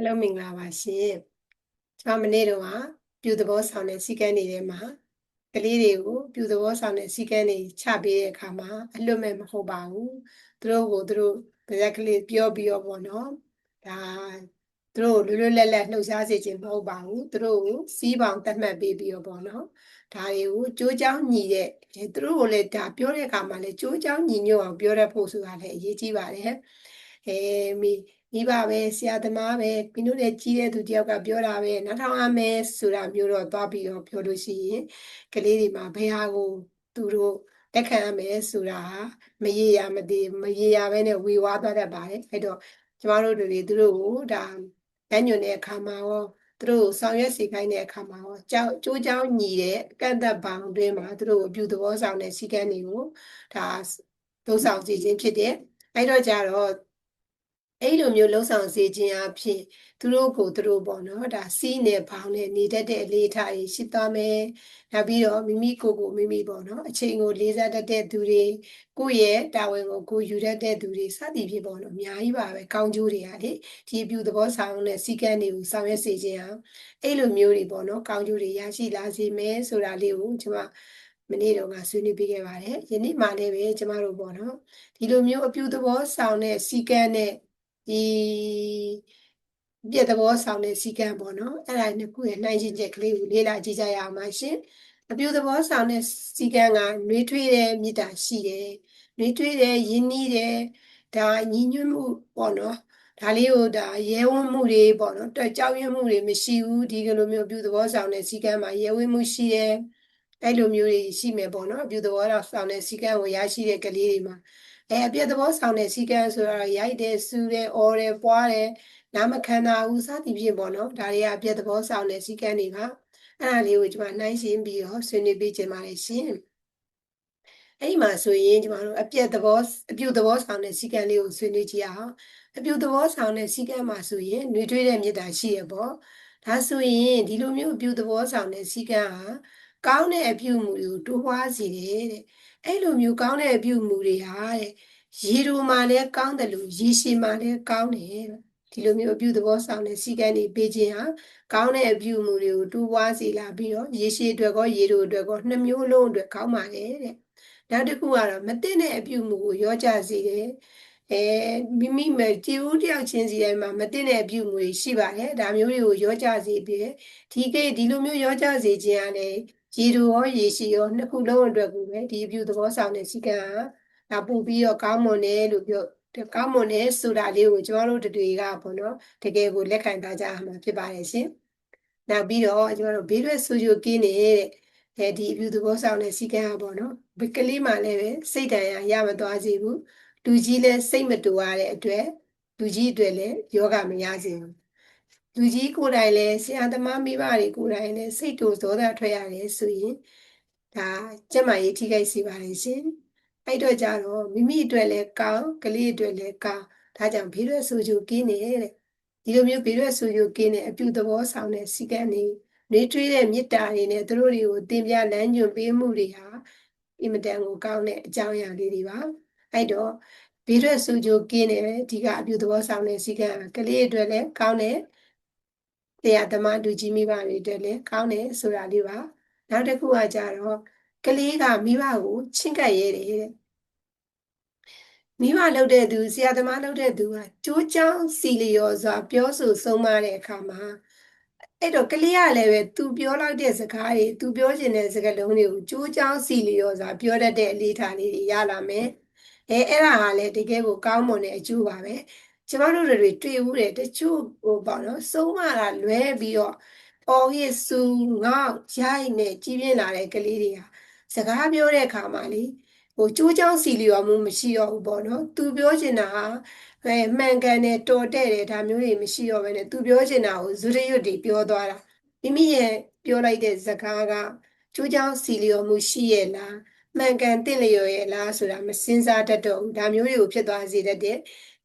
ဟယ်လိုမင်္ဂလာပါရှင်ကျွန်မမနေ့တော့ကပြူသဘောဆောင်တဲ့စီကန်းတွေထဲမှာကလေးတွေကိုပြူသဘောဆောင်တဲ့စီကန်းတွေချပေးတဲ့အခါမှာအလွတ်မဲ့မဟုတ်ပါဘူးသူတို့ကိုသူတို့ဗဇက်ကလေးပြောပြီးတော့ပေါ့နော်ဒါသူတို့လွတ်လွတ်လပ်လပ်လှုပ်ရှားစေခြင်းမဟုတ်ပါဘူးသူတို့ကိုစီးပေါင်တတ်မှတ်ပေးပြီးတော့ပေါ့နော်ဒါတွေကိုကြိုးကြောင်းညီတဲ့သူတို့ကိုလည်းဒါပြောတဲ့အခါမှာလည်းကြိုးကြောင်းညီညွတ်အောင်ပြောရဖို့ဆိုတာလည်းအရေးကြီးပါတယ်အဲမိ မိဘပဲဆရာသမားပဲပြီးလို့လည်းကြီးတဲ့သူတယောက်ကပြောတာပဲနောက်ထောင်အမယ်ဆိုတာမျိုးတော့သွားပြီးတော့ပြောလို့ရှိရင်ကလေးတွေမှာဘယ်ဟာကိုသူတို့တက်ခံရမယ်ဆိုတာမရေရမသေးမရေရပဲနဲ့ဝေဝါးသွားတတ်ပါတယ်အဲ့တော့ကျမတို့တွေသူတို့ကိုဒါတန်းညွန်တဲ့အခါမှာရောသူတို့ဆောင်ရွက်စီခိုင်းတဲ့အခါမှာရောကြောက်ကြိုးကြောင်းညီတဲ့အကန့်အသတ်ဘောင်တွင်းမှာသူတို့အပြုသဘောဆောင်တဲ့စီကံတွေကိုဒါသုံးဆောင်စီခြင်းဖြစ်တယ်အဲ့တော့ကြတော့ အဲ့လိုမျိုးလှုပ်ဆောင်စေခြင်းအဖြစ်သူတို့ကိုသူတို့ပေါ့နော်ဒါစီးနေပေါင်းနဲ့နေတတ်တဲ့အလေးထားကြီးရှိသွားမယ်နောက်ပြီးတော့မိမိကိုယ်ကိုမိမိပေါ့နော်အချိန်ကိုလေးစားတတ်တဲ့သူတွေကိုယ့်ရဲ့တာဝန်ကိုကိုယ်ယူတတ်တဲ့သူတွေစသည်ဖြင့်ပေါ့နော်အများကြီးပါပဲကောင်းကျိုးတွေကလေဒီအပြုသဘောဆောင်တဲ့စီကံတွေကိုဆောင်ရွက်စေခြင်းအောင်အဲ့လိုမျိုးတွေပေါ့နော်ကောင်းကျိုးတွေရရှိလာစေမယ်ဆိုတာလေးကိုကျွန်မမနေ့တော့ကဆွေးနွေးပေးခဲ့ပါတယ်ယနေ့မှလည်းပဲကျမတို့ပေါ့နော်ဒီလိုမျိုးအပြုသဘောဆောင်တဲ့စီကံနဲ့ ဒီပြည့်သဘောဆောင်တဲ့စီကံပေါ့နော်အဲ့ဒါနှစ်ခုရဲ့နှိုင်းယှဉ်ချက်ကလေးကိုလေ့လာကြည့်ကြရအောင်ပါရှင်အပြုသဘောဆောင်တဲ့စီကံကနှွေးထွေးတဲ့မေတ္တာရှိတယ်နှွေးထွေးတဲ့ယဉ်နီးတယ်ဒါညီညွတ်မှုပေါ့နော်ဒါလေးကိုဒါရဲဝံ့မှုတွေပေါ့နော်တွကြောက်ရွံ့မှုတွေမရှိဘူးဒီလိုမျိုးပြုသဘောဆောင်တဲ့စီကံမှာရဲဝံ့မှုရှိတယ် အဲ့လိုမျိုးတွေရှိမယ်ပေါ့နော်ပြုသဘောဆောင်တဲ့စီကံကိုရရှိတဲ့ကလေးတွေမှာအဲအပြည့်သဘောဆောင်တဲ့စီကံဆိုတော့ရိုက်တယ်စူတယ်အော်တယ်ပွားတယ်နာမခန္ဓာဦးစသည်ဖြင့်ပေါ့နော်ဒါတွေကအပြည့်သဘောဆောင်တဲ့စီကံတွေပါအဲ့ဒါလေးကိုကျွန်မနှိုင်းရှင်းပြီးတော့ဆွေးနွေးပေးခြင်းပါတယ်ရှင်အဲ့ဒီမှာဆိုရင်ကျွန်တော်တို့အပြည့်သဘောအပြုသဘောဆောင်တဲ့စီကံလေးကိုဆွေးနွေးကြည့်အောင်အပြုသဘောဆောင်တဲ့စီကံမှာဆိုရင်နှွေထွေးတဲ့မေတ္တာရှိရပေါ့ဒါဆိုရင်ဒီလိုမျိုးအပြုသဘောဆောင်တဲ့စီကံဟာ ကောင်းတဲ့အပြုမှုတွေကိုတိုးပွားစေတယ်တဲ့အဲ့လိုမျိုးကောင်းတဲ့အပြုမှုတွေဟာတဲ့ရေတူမှလည်းကောင်းတယ်လို့ရေရှည်မှလည်းကောင်းတယ်ဒီလိုမျိုးအပြုသဘောဆောင်တဲ့စီကံတွေပေးခြင်းဟာကောင်းတဲ့အပြုမှုတွေကိုတူပွားစေလာပြီးတော့ရေရှည်အတွက်ကောရေတူအတွက်ကောနှစ်မျိုးလုံးအတွက်ကောင်းပါတယ်တဲ့နောက်တစ်ခုကတော့မသိတဲ့အပြုမှုကိုရောကြစေတယ်အဲမိမိမကြည်ဦးတယောက်ချင်းစီတိုင်းမှာမသိတဲ့အပြုမှုတွေရှိပါတယ်ဒါမျိုးတွေကိုရောကြစေပြီးဒီကိဒီလိုမျိုးရောကြစေခြင်းကလည်း ရေတူရောရေရှည်ရောနှစ်ခုလုံးအတွက်ကိုပဲဒီအပြုသဘောဆောင်တဲ့စီကံကဒါပို့ပြီးတော့ကောင်းမွန်တယ်လို့ပြောကောင်းမွန်တယ်ဆိုတာလေးကိုကျွန်တော်တို့တွေကပေါ့နော်တကယ်ကိုလက်ခံထားကြရမှာဖြစ်ပါတယ်ရှင်။နောက်ပြီးတော့ကျွန်တော်တို့ဘေးရွက်ဆူဂျိုကင်းနေတဲ့အဲဒီအပြုသဘောဆောင်တဲ့စီကံကပေါ့နော်ဘကလေးမှလည်းပဲစိတ်တန်ရာရမသွားစေဘူး။လူကြီးလည်းစိတ်မတူရတဲ့အတွက်လူကြီးအတွက်လည်းယောဂမရစေဘူး။ လူကြီးကိုယ်တိုင်လည်းဆရာသမားမိဘတွေကိုယ်တိုင်လည်းစိတ်တူသောတာထွက်ရတယ်ဆိုရင်ဒါကျမကြီးထိခိုက်စေပါလိမ့်ရှင်။အဲ့တော့ကြတော့မိမိအတွက်လည်းကောင်းကလေးအတွက်လည်းကောင်းဒါကြောင့်ဘေးရွက်ဆူဂျူကင်းနေတဲ့ဒီလိုမျိုးဘေးရွက်ဆူဂျူကင်းတဲ့အပြုသဘောဆောင်တဲ့စီကံတွေနေထွေးတဲ့မေတ္တာတွေနဲ့သူတို့တွေကိုတင်ပြလမ်းညွှန်ပေးမှုတွေဟာအင်မတန်ကိုကောင်းတဲ့အကြောင်းအရာလေးတွေပါအဲ့တော့ဘေးရွက်ဆူဂျူကင်းတဲ့ဒီကအပြုသဘောဆောင်တဲ့စီကံကလေးအတွက်လည်းကောင်းတဲ့ တရားသမားလူကြီးမိဘတွေအတွက်လည်းကောင်းတယ်ဆိုတာလေးပါနောက်တစ်ခုကကြတော့ကလေးကမိဘကိုချင့်ကပ်ရဲတယ်တဲ့မိဘလုပ်တဲ့သူဆရာသမားလုပ်တဲ့သူကကြိုးကြောင်းစီလျော်စွာ ပြောဆိုဆုံးမတဲ့အခါမှာအဲ့တော့ကလေးကလည်းပဲသူပြောလိုက်တဲ့စကားတွေသူပြောချင်တဲ့စကားလုံးတွေကိုကြိုးကြောင်းစီလျော်စွာ ပြောတတ်တဲ့အလေးထားလေးတွေရလာမယ်အဲအဲ့ဒါဟာလည်းတကယ်ကိုကောင်းမွန်တဲ့အကျိုးပါပဲ ကျမတို့တွေတွေ့ဦးတယ်တချို့ဟိုပေါ့နော်ဆုံးမတာလွဲပြီးတော့အော်ဟစ်ဆူငေါ့ရိုက်နဲ့ကြီးပြင်းလာတဲ့ကလေးတွေဟာစကားပြောတဲ့အခါမှာလေဟိုကြိုးချောင်းစီလျော်မှုမရှိတော့ဘူးပေါ့နော်သူပြောချင်တာဟာအဲမှန်ကန်တယ်တော်တဲ့တယ်ဒါမျိုးတွေမရှိတော့ဘဲနဲ့သူပြောချင်တာကိုဇွရရွတ်တွေပြောသွားတာမိမိရဲ့ပြောလိုက်တဲ့စကားကကြိုးချောင်းစီလျော်မှုရှိရဲ့လားမှန်ကန်တင့်လျော်ရဲ့လားဆိုတာမစင်စားတတ်တော့ဘူးဒါမျိုးတွေကိုဖြစ်သွားစေတတ်တယ်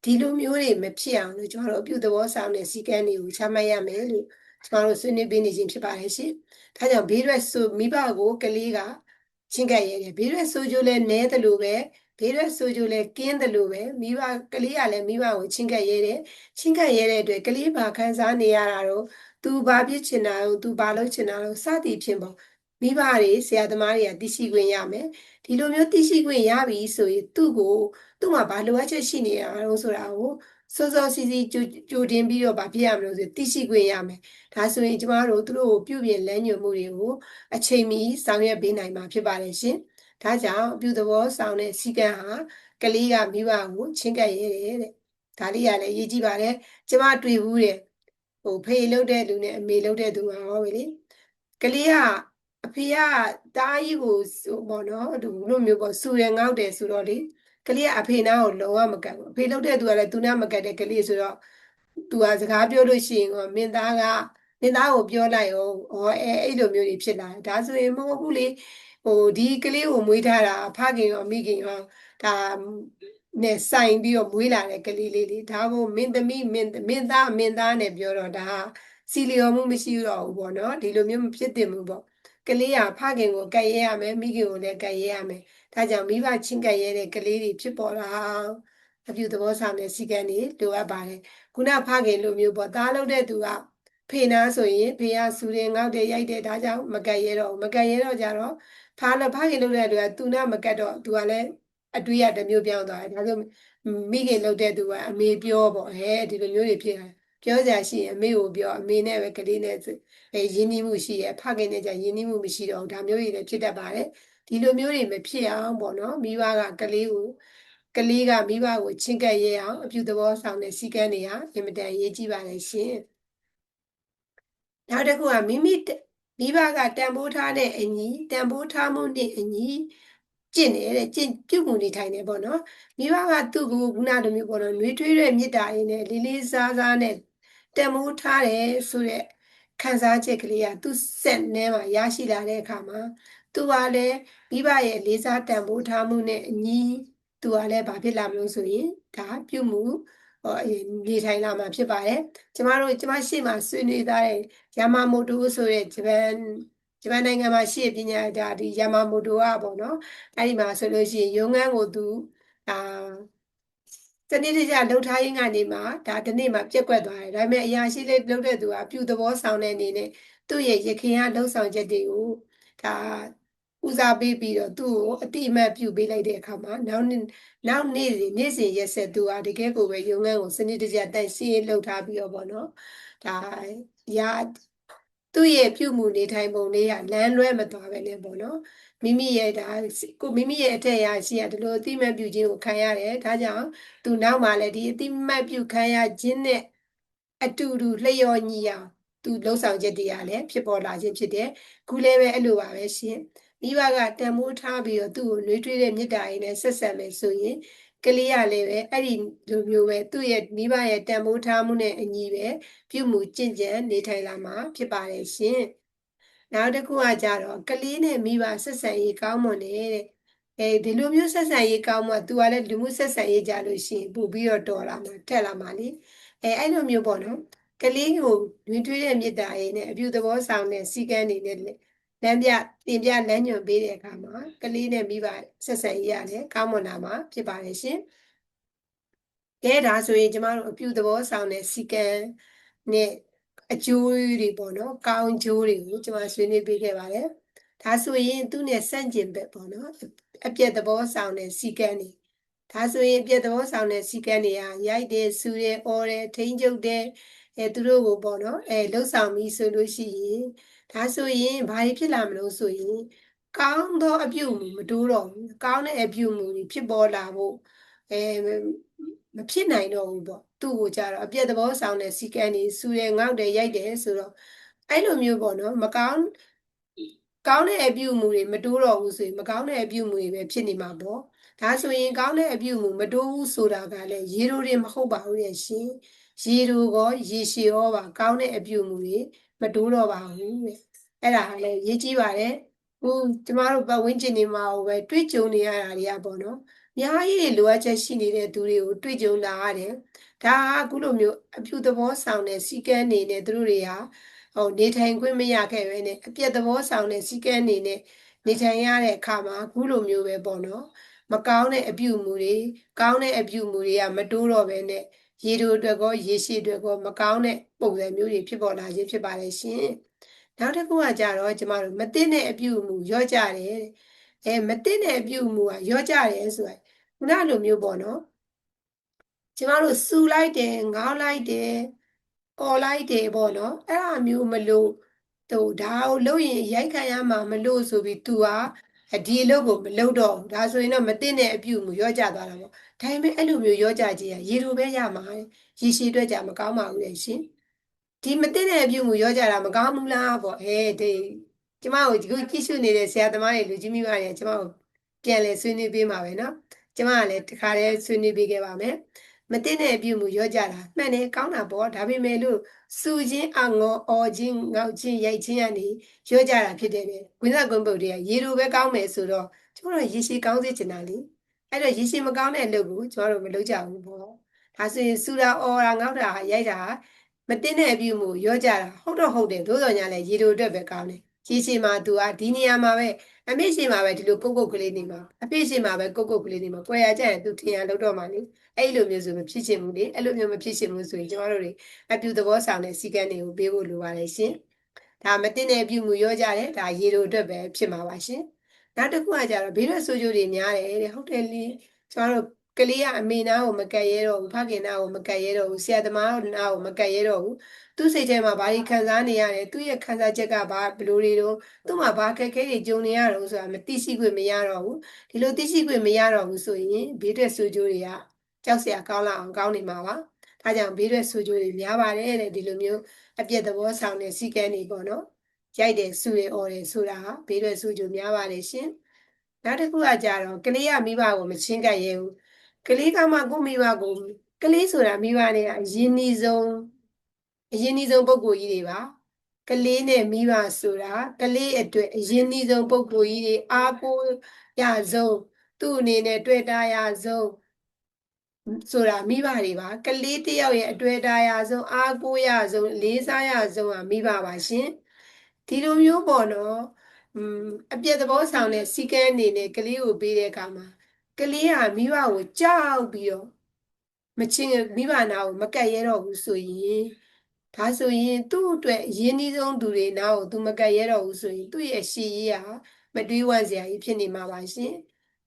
ဒီလိုမျိုးတွေမဖြစ်အောင်လို့ကျွန်တော်တို့အပြုသဘောဆောင်တဲ့စီကံတွေကိုချမှတ်ရမယ်လို့ကျွန်တော်တို့ဆွေးနွေးပေးနေခြင်းဖြစ်ပါတယ်ရှင်ဒါကြောင့်ဘေးရွက်ဆိုမိဘကိုကလေးကချင်းကပ်ရဲတယ်ဘေးရွက်ဆိုကြလဲနဲတယ်လို့ပဲဘေးရွက်ဆိုကြလဲကင်းတယ်လို့ပဲမိဘကလေးကလည်းမိဘကိုချင်းကပ်ရဲတယ်ချင်းကပ်ရဲတဲ့အတွက်ကလေးဘာခံစားနေရတာတော့သူဘာဖြစ်ချင်တာတော့သူဘာလုပ်ချင်တာတော့စသည်ဖြင့်ပေါ့မိဘတွေဆရာသမားတွေကသိရှိခွင့်ရမယ်ဒီလိုမျိုးသိရှိခွင့်ရပြီဆိုရင်သူ့ကို သူ့မှာဘာလိုအပ်ချက်ရှိနေရအောင်ဆိုတာကိုစောစောစီးစီးကြိုကြိုတင်ပြီးတော့ဗာဖြစ်ရမလို့ဆိုသိရှိခွင့်ရမယ်ဒါဆိုရင်ကျမတို့သူတို့ကိုပြုပြင်လမ်းညွှန်မှုတွေကိုအချိန်မီဆောင်ရွက်ပေးနိုင်မှာဖြစ်ပါတယ်ရှင်ဒါကြောင့်ပြုသဘောဆောင်တဲ့စီကံဟာကလေးကမိဘကိုချင်းကပ်ရဲတယ်တဲ့ဒါလေးကလည်းအရေးကြီးပါတယ်ကျမတွေ့ဘူးတဲ့ဟိုဖေလှုပ်တဲ့လူနဲ့အမေလှုပ်တဲ့သူမှာဟောပဲလေကလေးကအဖေကတားကြီးကိုဟိုပေါ့နော်ဒီလိုမျိုးပေါ့စူရငေါက်တယ်ဆိုတော့လေ ကလေးကအဖေနာကိုလုံးဝမကတ်ဘူးအဖေလှုပ်တဲ့သူကလည်းသူနာမကတ်တဲ့ကလေးဆိုတော့သူကစကားပြောလို့ရှိရင်မင်းသားကမင်းသားကိုပြောလိုက်အောင်ဩအဲအဲ့လိုမျိုးတွေဖြစ်လာတယ်ဒါဆိုရင်မဟုတ်ဘူးလေဟိုဒီကလေးကိုမွေးထားတာဖခင်ရောမိခင်ရောဒါနဲ့ဆိုင်ပြီးတော့မွေးလာတဲ့ကလေးလေးလေးဒါကိုမင်းသမီးမင်းမင်းသားမင်းသားနဲ့ပြောတော့ဒါစီလျော်မှုမရှိတော့ဘူးပေါ့နော်ဒီလိုမျိုးမဖြစ်သင့်ဘူးပေါ့ကလေးကဖခင်ကိုကတ်ရဲရမယ်မိခင်ကိုလည်းကတ်ရဲရမယ် ဒါကြောင့်မိဘချင်းကတ်ရဲတဲ့ကလေးတွေဖြစ်ပေါ်လာအပြုသဘောဆောင်တဲ့စီကံတွေလိုအပ်ပါတယ်ခုနဖခင်လိုမျိုးပေါ့သားလုပ်တဲ့သူကဖေနာဆိုရင်ဖေကစူရင်ငေါက်တယ်ရိုက်တယ်ဒါကြောင့်မကတ်ရဲတော့မကတ်ရဲတော့ကြတော့ဖားလည်းဖခင်လုပ်တဲ့သူကသူနဲ့မကတ်တော့သူကလည်းအတွေ့အတစ်မျိုးပြောင်းသွားတယ်ဒါဆိုမိခင်လုပ်တဲ့သူကအမေပြောပေါ့ဟဲ့ဒီလိုမျိုးတွေဖြစ်တယ်ပြောကြရှိရင်အမေကိုပြောအမေနဲ့ပဲကလေးနဲ့အဲရင်းနှီးမှုရှိရဖခင်နဲ့ကြရင်းနှီးမှုမရှိတော့ဒါမျိုးတွေလည်းဖြစ်တတ်ပါတယ် ဒီလိုမျိုးတွေမဖြစ်အောင်ပေါ့နော်မိဘကကလေးကိုကလေးကမိဘကိုချင်းကပ်ရအောင်အပြုသဘောဆောင်တဲ့စီကံတွေဟာအင်မတန်ရေးကြည့်ပါတယ်ရှင်နောက်တစ်ခုကမိမိမိဘကတန်ဖိုးထားတဲ့အညီတန်ဖိုးထားမှုနဲ့အညီကျင့်နေတဲ့ကျင့်ပြုမှုနေထိုင်နေပေါ့နော်မိဘကသူ့ကိုခုနလိုမျိုးပေါ့နော်နှွေးထွေးတဲ့မေတ္တာရင်းနဲ့လေးလေးစားစားနဲ့တန်ဖိုးထားတယ်ဆိုတဲ့ခံစားချက်ကလေးကသူ့စက်ထဲမှာရရှိလာတဲ့အခါမှာ သူကလည်းမိဘရဲ့လေးစားတန်ဖိုးထားမှုနဲ့အညီသူကလည်းဘာဖြစ်လာမလို့ဆိုရင်ဒါပြုမှုဟောနေထိုင်လာမှာဖြစ်ပါတယ်ကျမတို့ကျမရှိမှဆွေးနွေးသားတဲ့ယာမာမိုတိုဆိုတဲ့ဂျပန်ဂျပန်နိုင်ငံမှာရှိပညာဒါဒီယာမာမိုတိုကပေါ့နော်အဲ့ဒီမှာဆိုလို့ရှိရင်ရုံးခန်းကိုသူအာစနစ်တကျလှုပ်ထားရင်းကနေမှဒါဒီနေ့မှပြက်ကွက်သွားတယ်ဒါပေမဲ့အရာရှိလေးလှုပ်တဲ့သူကပြုသဘောဆောင်တဲ့အနေနဲ့သူ့ရဲ့ရခင်ကလှုပ်ဆောင်ချက်တွေကိုဒါ ဦးစားပေးပြီးတော့သူ့ကိုအတိအမှတ်ပြုပေးလိုက်တဲ့အခါမှာနောက်နောက်နေ့စဉ်နေ့စဉ်ရက်ဆက်သူဟာတကယ်ကိုပဲရုံငန်းကိုစနစ်တကျတန့်ရှင်းလှုပ်ထားပြီးတော့ပေါ့နော်ဒါရာသူ့ရဲ့ပြုမှုနေထိုင်ပုံလေးကလမ်းလွဲမသွားပဲနဲ့ပေါ့နော်မိမိရဲ့ဒါကိုမိမိရဲ့အထက်ရာရှိရဒီလိုအတိမတ်ပြုခြင်းကိုခံရတယ်ဒါကြောင့်သူနောက်မှလည်းဒီအတိမတ်ပြုခံရခြင်းနဲ့အတူတူလျော်ညီအောင်သူလှုပ်ဆောင်ချက်တွေကလည်းဖြစ်ပေါ်လာခြင်းဖြစ်တယ်ခုလည်းပဲအဲ့လိုပါပဲရှင် မိဘကတန်မိုးထားပြီးတော့သူ့ကိုနှွေးထွေးတဲ့မေတ္တာရင်းနဲ့ဆက်ဆက်မယ်ဆိုရင်ကလေးရလည်းပဲအဲ့ဒီလိုမျိုးပဲသူ့ရဲ့မိဘရဲ့တန်ဖိုးထားမှုနဲ့အညီပဲပြုမှုကျင့်ကြံနေထိုင်လာမှာဖြစ်ပါတယ်ရှင်။နောက်တစ်ခုကကြတော့ကလေးနဲ့မိဘဆက်ဆံရေးကောင်းမွန်နေတဲ့အဲဒီလိုမျိုးဆက်ဆံရေးကောင်းမှသူကလည်းလူမှုဆက်ဆံရေးကြလို့ရှိရင်ပို့ပြီးတော့တော်လာမှာတက်လာမှာလေအဲအဲ့လိုမျိုးပေါ့နော်ကလေးကိုတွင်ထွေးတဲ့မေတ္တာရေးနဲ့အပြုသဘောဆောင်တဲ့စီကံတွေနဲ့ လမ်းပြတင်ပြလမ်းညွှန်ပေးတဲ့အခါမှာကလေးနဲ့မိဘဆက်ဆံရေးရတယ်ကောင်းမွန်လာမှာဖြစ်ပါတယ်ရှင်။ကဲဒါဆိုရင်ကျမတို့အပြုသဘောဆောင်တဲ့စီကံနဲ့အကျိုးတွေပေါ့နော်။ကောင်းကျိုးတွေကိုကျမဆွေးနွေးပေးခဲ့ပါတယ်။ဒါဆိုရင်သူနဲ့ဆန့်ကျင်ဘက်ပေါ့နော်။အပြည့်သဘောဆောင်တဲ့စီကံတွေဒါဆိုရင်အပြည့်သဘောဆောင်တဲ့စီကံတွေကရိုက်တယ်၊ဆူတယ်၊အော်တယ်၊ထိန်းချုပ်တယ်အဲသူတို့ကိုပေါ့နော်အဲလှုပ်ဆောင်ပြီးဆိုလို့ရှိရင် ဒါဆိုရင်ဘာတွေဖြစ်လာမလို့ဆိုရင်ကောင်းသောအပြုအမူမတိုးတော့ဘူးကောင်းတဲ့အပြုအမူတွေဖြစ်ပေါ်လာဖို့အဲမဖြစ်နိုင်တော့ဘူးပေါ့သူ့ကိုကြတော့အပြည့်သဘောဆောင်တဲ့စီကံတွေစူရဲငေါက်တယ်ရိုက်တယ်ဆိုတော့အဲ့လိုမျိုးပေါ့နော်မကောင်းကောင်းတဲ့အပြုအမူတွေမတိုးတော့ဘူးဆိုရင်မကောင်းတဲ့အပြုအမူတွေပဲဖြစ်နေမှာပေါ့ဒါဆိုရင်ကောင်းတဲ့အပြုအမူမတိုးဘူးဆိုတာကလည်းရေလိုတွေမဟုတ်ပါဘူးရဲ့ရှင်ရေလိုကောရေရှည်ရောပါကောင်းတဲ့အပြုအမူတွေ မတိုးတော့ပါဘူးတဲ့အဲ့ဒါလည်းရေးကြည့်ပါတယ်ဟိုကျမတို့ပတ်ဝန်းကျင်တွေမှာပဲတွေ့ကြုံနေရတာတွေကပေါ့နော်အများကြီးလိုအပ်ချက်ရှိနေတဲ့သူတွေကိုတွေ့ကြုံလာရတယ်ဒါကအခုလိုမျိုးအပြုသဘောဆောင်တဲ့စီကံနေနဲ့သူတို့တွေကဟိုနေထိုင်ခွင့်မရခဲ့ပဲနဲ့အပြည့်သဘောဆောင်တဲ့စီကံနေနဲ့နေထိုင်ရတဲ့အခါမှာအခုလိုမျိုးပဲပေါ့နော်မကောင်းတဲ့အပြုအမူတွေကောင်းတဲ့အပြုအမူတွေကမတိုးတော့ဘဲနဲ့ရေတို့အတွက်ကောရေရှိအတွက်ကောမကောင်းတဲ့ ပုံစံမျိုးတွေဖြစ်ပေါ်လာခြင်းဖြစ်ပါတယ်ရှင်နောက်တစ်ခုကကြတော့ကျမတို့မသိတဲ့အပြုအမူရော့ကြတယ်အဲမသိတဲ့အပြုအမူကရော့ကြတယ်ဆိုတာခုနလိုမျိုးပေါ့နော်ကျမတို့စူလိုက်တယ်ငေါလိုက်တယ်អော်လိုက်တယ်ပေါ့နော်အဲ့ဒါမျိုးမလို့သူဒါကိုလုပ်ရင်ရိုက်ခံရမှာမလို့ဆိုပြီး तू ဟာဒီအလုပ်ကိုမလုပ်တော့ဘူးဒါဆိုရင်တော့မသိတဲ့အပြုမှုရောကြသွားတာပေါ့ဒါပေမဲ့အဲ့လိုမျိုးရောကြခြင်းရရေလိုပဲရမှာရေရှည်အတွက်ကြမကောင်းပါဘူးလေရှင် ဒီမသိတဲ့အပြုမှုရောကြတာမကောင်းဘူးလားပေါ့အဲဒီကျမကိုဒီခုကြည့်ရှုနေတဲ့ဆရာသမားတွေလူကြီးမိဘတွေကျမကိုပြန်လဲဆွေးနွေးပေးမှာပဲเนาะကျမကလည်းတခါတည်းဆွေးနွေးပေးခဲ့ပါမယ်မသိတဲ့အပြုမှုရောကြတာမှန်တယ်ကောင်းတာပေါ့ဒါပေမဲ့လို့စူချင်းအငေါ်အော်ချင်းငေါက်ချင်းရိုက်ချင်းကနေရောကြတာဖြစ်တယ်ပဲဝိသကွန်ပုတ်တွေကရေလိုပဲကောင်းမယ်ဆိုတော့ကျွန်တော်ရေရှည်ကောင်းစေချင်တာလေအဲ့တော့ရေရှည်မကောင်းတဲ့အလုပ်ကိုကျွန်တော်တို့မလုပ်ကြဘူးပေါ့ဒါဆိုရင်စူတာအော်တာငေါက်တာရိုက်တာ မတင်တဲ့အပြုမှုရောကြတာဟုတ်တော့ဟုတ်တယ်သို့တော်ညာလဲရေလိုအတွက်ပဲကောင်းတယ်ရေရှည်မှာ तू อ่ะဒီနေရာမှာပဲအမေရှည်မှာပဲဒီလိုကုတ်ကုတ်ကလေးနေမှာအဖေရှည်မှာပဲကုတ်ကုတ်ကလေးနေမှာကွယ်ရကြရင် तू ထင်ရလောက်တော့မှာလေအဲ့လိုမျိုးဆိုမဖြစ်ချင်ဘူးလေအဲ့လိုမျိုးမဖြစ်ချင်ဘူးဆိုရင်ကျမတို့တွေအပြုသဘောဆောင်တဲ့စီကံတွေကိုပေးဖို့လိုပါတယ်ရှင်ဒါမတင်တဲ့အပြုမှုရောကြတယ်ဒါရေတို့အတွက်ပဲဖြစ်မှာပါရှင်နောက်တစ်ခုကကြတော့ဘေးရွက်ဆိုးကျိုးတွေများတယ်တဲ့ဟုတ်တယ်လေကျမတို့ ကလေးကအမေနာကိုမကတ်ရဲတော့ဘူးဖခင်နာကိုမကတ်ရဲတော့ဘူးဆရာသမားနာကိုမကတ်ရဲတော့ဘူးသူ့စိတ်ထဲမှာဘာကြီးခံစားနေရတယ်သူ့ရဲ့ခံစားချက်ကဘာဘယ်လိုတွေတော့သူ့မှာဘာခက်ခဲတွေကြုံနေရတော့ဆိုတာမသိရှိခွင့်မရတော့ဘူးဒီလိုသိရှိခွင့်မရတော့ဘူးဆိုရင်ဘေးထွက်ဆိုးကျိုးတွေကကြောက်စရာကောင်းလာအောင်ကောင်းနေမှာပါဒါကြောင့်ဘေးထွက်ဆိုးကျိုးတွေများပါတယ်တဲ့ဒီလိုမျိုးအပြည့်သဘောဆောင်တဲ့စီကံတွေပေါ့နော်ရိုက်တယ်ဆူတယ်អော်တယ်ဆိုတာဟာဘေးထွက်ဆိုးကျိုးများပါတယ်ရှင်နောက်တစ်ခုကကြတော့ကလေးကမိဘကိုမချင်းကပ်ရဲဘူး ကလေးကမှကိုမိဘကိုကလေးဆိုတာမိဘနဲ့အရင်နီးဆုံးအရင်နီးဆုံးပုံကိုကြီးတွေပါကလေးနဲ့မိဘဆိုတာကလေးအတွက်အရင်နီးဆုံးပုံကိုကြီးတွေအားကိုးရဆုံးသူ့အနေနဲ့တွေ့တာရဆုံးဆိုတာမိဘတွေပါကလေးတယောက်ရဲ့အတွေ့အတာရဆုံးအားကိုးရဆုံးလေးစားရဆုံးကမိဘပါရှင်ဒီလိုမျိုးပေါ့နော်อืมအပြည့်သဘောဆောင်တဲ့စီကံအနေနဲ့ကလေးကိုပေးတဲ့အခါမှာ ကလေးကမိဘကိုကြောက်ပြီးတော့မချင်းမိဘနာကိုမကတ်ရဲတော့ဘူးဆိုရင်ဒါဆိုရင်သူ့အတွက်အရင်းနှီးဆုံးသူတွေနာကိုသူမကတ်ရဲတော့ဘူးဆိုရင်သူ့ရဲ့ရှည်ရေးဟာမတွေးဝစရာကြီးဖြစ်နေမှာပါရှင်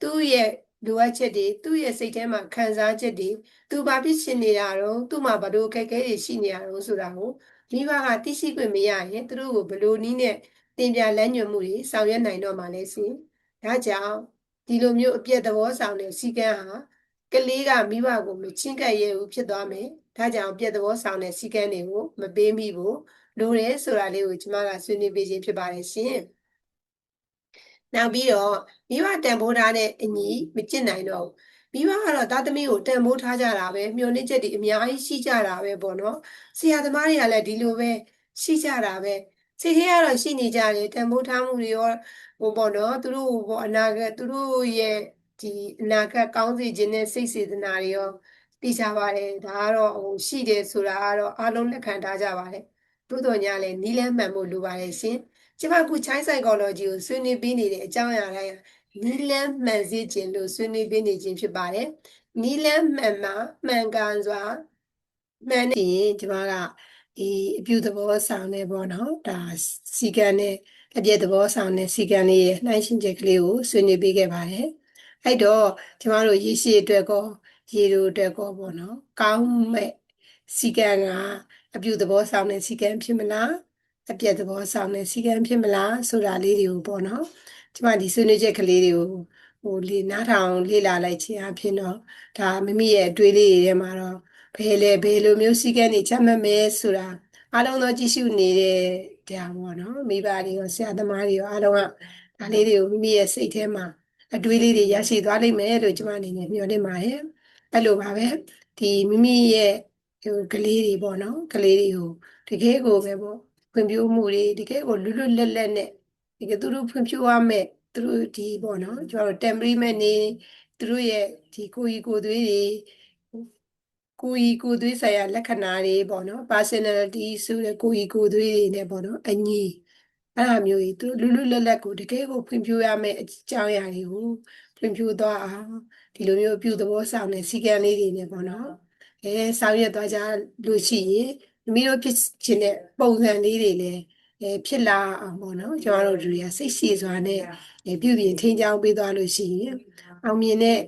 သူ့ရဲ့လိုအပ်ချက်တွေသူ့ရဲ့စိတ်ထဲမှာခံစားချက်တွေသူဘာဖြစ်ရှင်နေတာတော့သူ့မှာဘလို့အခက်အခဲတွေရှိနေရတော့ဆိုတာကိုမိဘကသိရှိခွင့်မရရင်သူတို့ကိုဘလို့နည်းနဲ့တင်ပြလမ်းညွှန်မှုတွေဆောင်ရွက်နိုင်တော့မှာလဲရှင်ဒါကြောင့် ဒီလိုမျိုးအပြည့်သဘောဆောင်တဲ့စီကံဟာကလေးကမိဘကိုမချင်းကပ်ရဘူးဖြစ်သွားမယ်ဒါကြောင့်ပြည့်သဘောဆောင်တဲ့စီကံတွေကိုမပေးမိဘူးလိုတယ်ဆိုတာလေးကိုကျွန်မကဆွေးနွေးပေးခြင်းဖြစ်ပါတယ်ရှင်နောက်ပြီးတော့မိဘတန်ဖိုးထားတဲ့အညီမကျင့်နိုင်တော့ဘူးမိဘကတော့သားသမီးကိုတန်ဖိုးထားကြတာပဲမျှော်လင့်ချက်တွေအများကြီးရှိကြတာပဲပေါ့နော်ဆရာသမားတွေကလည်းဒီလိုပဲရှိကြတာပဲ စိတ်ထဲကတော့ရှိနေကြတယ်တန်ဖိုးထားမှုတွေရောဟိုပေါ့နော်သူတို့ဟိုအနာဂတ်သူတို့ရဲ့ဒီအနာဂတ်ကောင်းစေခြင်းနဲ့စိတ်စေတနာတွေရောသိကြပါတယ်ဒါကတော့ဟိုရှိတယ်ဆိုတာကတော့အားလုံးလက်ခံထားကြပါတယ်သို့တော်ညာလည်းနီးလန်းမှန်ဖို့လိုပါတယ်ရှင်ကျမခု child psychology ကိုဆွေးနွေးပေးနေတဲ့အကြောင်းအရာတိုင်းနီးလန်းမှန်စေခြင်းလို့ဆွေးနွေးပေးနေခြင်းဖြစ်ပါတယ်နီးလန်းမှန်မှာမှန်ကန်စွာမှန်နေရင်ကျမက ဒီအပြုသဘောဆောင်နေပေါ့နော်ဒါစီကံနဲ့အပြည့်သဘောဆောင်တဲ့စီကံလေးရဲ့နှိုင်းရှင်းချက်ကလေးကိုဆွေးနွေးပေးခဲ့ပါတယ်အဲ့တော့ကျမတို့ရေရှည်အတွက်ကောရေတို့အတွက်ကောပေါ့နော်ကောင်းမဲ့စီကံကအပြုသဘောဆောင်တဲ့စီကံဖြစ်မလားအပြည့်သဘောဆောင်တဲ့စီကံဖြစ်မလားဆိုတာလေးတွေကိုပေါ့နော်ကျမဒီဆွေးနွေးချက်ကလေးတွေကိုဟိုလေနားထောင်လေ့လာလိုက်ခြင်းအဖြစ်တော့ဒါမိမိရဲ့အတွေးလေးတွေထဲမှာတော့ ဘယ်လဲဘယ်လိုမျိုးစီကံတွေချမှတ်မယ်ဆိုတာအားလုံးသောကြည့်ရှုနေတဲ့တရားပေါ့နော်မိဘတွေရောဆရာသမားတွေရောအားလုံးကဒါလေးတွေကိုမိမိရဲ့စိတ်ထဲမှာအတွေးလေးတွေရရှိသွားလိမ့်မယ်လို့ကျမအနေနဲ့မျှော်လင့်ပါတယ်အဲ့လိုပါပဲဒီမိမိရဲ့ဟိုကလေးတွေပေါ့နော်ကလေးတွေကိုတကယ်ကိုပဲပေါ့ဖွံ့ဖြိုးမှုတွေတကယ်ကိုလွတ်လွတ်လပ်လပ်နဲ့တကယ်သူတို့ဖွံ့ဖြိုးရမယ်သူတို့ဒီပေါ့နော်ကျွန်တော်တို့ temperament နေသူတို့ရဲ့ဒီကိုယ်ကြီးကိုယ်သွေးတွေ ကိုယ်ကြီးကိုယ်သွေးဆိုင်ရာလက္ခဏာတွေပေါ့နော် personality ဆိုတဲ့ကိုယ်ကြီးကိုယ်သွေးတွေနဲ့ပေါ့နော်အညီအဲ့လိုမျိုးကြီးသူလူလူလက်လက်ကိုတကယ်ကိုဖွံ့ဖြိုးရမယ့်အကြောင်းအရာတွေကိုဖွံ့ဖြိုးသွားအောင်ဒီလိုမျိုးအပြုသဘောဆောင်တဲ့စီကံလေးတွေနဲ့ပေါ့နော်အဲဆောင်ရွက်သွားကြလို့ရှိရင်မိမိတို့ဖြစ်ချင်တဲ့ပုံစံလေးတွေလည်းအဲဖြစ်လာအောင်ပေါ့နော်ကျွန်တော်တို့တွေကစိတ်ရှည်စွာနဲ့အဲပြုပြင်ထိန်းချောင်းပေးသွားလို့ရှိရင်အောင်မြင်တဲ့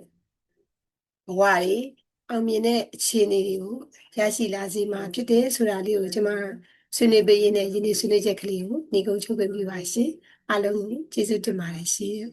ဘဝတွေ အောင်မြင်တဲ့အခြေအနေတွေကိုရရှိလာစေမှာဖြစ်တယ်ဆိုတာလေးကိုကျွန်မဆွေးနွေးပေးရင်းနဲ့ယင်းနေ့ဆွေးနွေးချက်ကလေးကိုညီကုန်းချုပ်ပေးပြပါရှင်အားလုံးကိုကျေးဇူးတင်ပါတယ်ရှင်